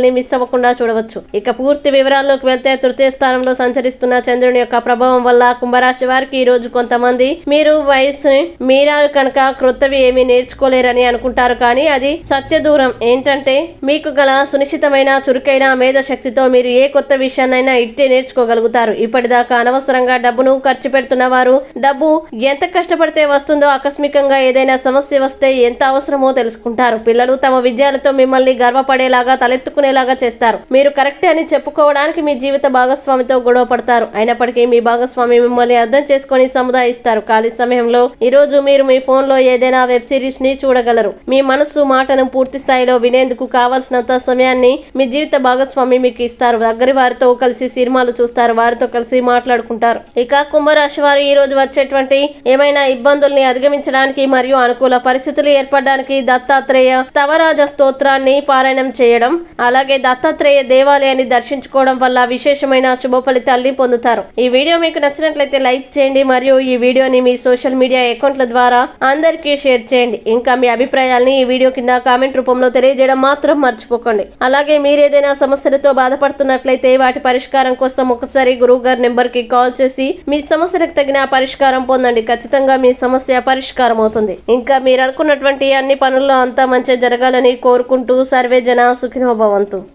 వీడియోల్ని miss అవ్వకుండా చూడవచ్చు. ఇక పూర్తి వివరాల్లోకి వెళ్తే తృతీయ స్థానంలో సంచరిస్తున్న చంద్రుని యొక్క ప్రభావం వల్ల కుంభరాశి వారికి ఈ రోజు కొంతమంది మీరు వయసుని మీరారు కనుక క్రొత్తవి ఏమీ నేర్చుకోలేరని అనుకుంటారు. కానీ అది సత్య దూరం. ఏంటంటే మీకు గల సునిశ్చితమైన చురుకైన మేధ శక్తితో మీరు ఏ కొత్త విషయాన్నైనా ఇట్టే నేర్చుకోగలుగుతారు. ఇప్పటిదాకా అనవసరంగా డబ్బును ఖర్చు పెడుతున్న వారు డబ్బు ఎంత కష్టపడితే వస్తుందో ఆకస్మికంగా ఏదైనా సమస్య వస్తే ఎంత అవసరమో తెలుసుకుంటారు. పిల్లలు తమ విజయాలతో మిమ్మల్ని గర్వపడేలాగా తలెత్తుకునే తలెత్తుకునేలాగా చేస్తారు. మీరు కరెక్ట్ అని చెప్పుకోవడానికి మీ జీవిత భాగస్వామితో గొడవ పడతారు. అయినప్పటికీ మీ భాగస్వామి మిమ్మల్ని అర్థం చేసుకొని సముదాయిస్తారు. ఖాళీ సమయంలో ఈ రోజు మీరు మీ ఫోన్లో ఏదైనా వెబ్ సిరీస్ని చూడగలరు. మీ మనస్సు మాటను పూర్తి స్థాయిలో వినేందుకు కావాల్సినంత సమయాన్ని మీ జీవిత భాగస్వామి మీకు ఇస్తారు. దగ్గరి వారితో కలిసి సినిమాలు చూస్తారు. వారితో కలిసి మాట్లాడుకుంటారు. ఇక కుంభరాశి వారు ఈ రోజు వచ్చేటువంటి ఏమైనా ఇబ్బందుల్ని అధిగమించడానికి మరియు అనుకూల పరిస్థితులు ఏర్పడడానికి దత్తాత్రేయ స్తవరాజ స్తోత్రాన్ని పారాయణం చేయడం అలా అలాగే దత్తాత్రేయ దేవాలయాన్ని దర్శించుకోవడం వల్ల విశేషమైన శుభ ఫలితాల్ని పొందుతారు. ఈ వీడియో మీకు నచ్చినట్లయితే లైక్ చేయండి మరియు ఈ వీడియోని మీ సోషల్ మీడియా అకౌంట్ల ద్వారా అందరికీ షేర్ చేయండి. ఇంకా మీ అభిప్రాయాల్ని ఈ వీడియో కింద కామెంట్ రూపంలో తెలియజేయడం మాత్రం మర్చిపోకండి. అలాగే మీరు ఏదైనా సమస్యలతో బాధపడుతున్నట్లయితే వాటి పరిష్కారం కోసం ఒకసారి గురువు గారి నెంబర్కి కాల్ చేసి మీ సమస్యలకు తగిన పరిష్కారం పొందండి. ఖచ్చితంగా మీ సమస్య పరిష్కారం అవుతుంది. ఇంకా మీరు అనుకున్నటువంటి అన్ని పనుల్లో అంతా మంచి జరగాలని కోరుకుంటూ సర్వే జన సుఖినోభవంతు. muito